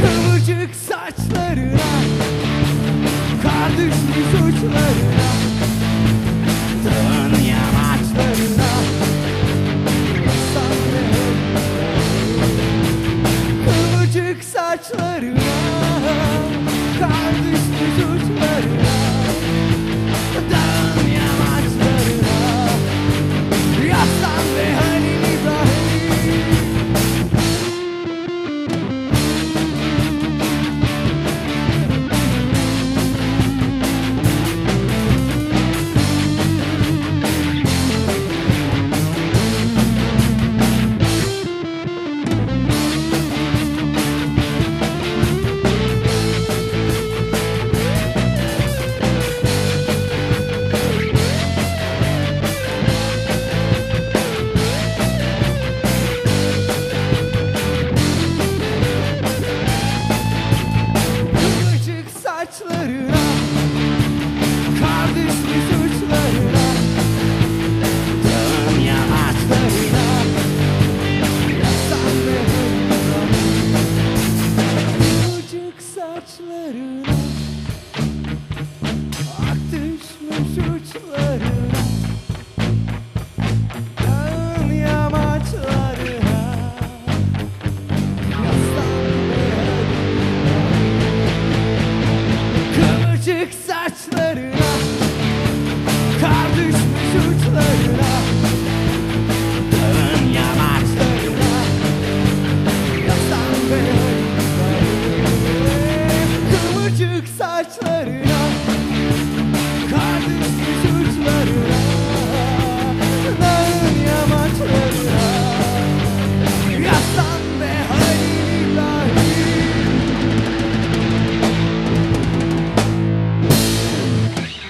Kıvırcık saçlarına Kar düşmüş uçlarına Dön yamaçlarına. Kıvırcık saçlarına. kırık saçlarına.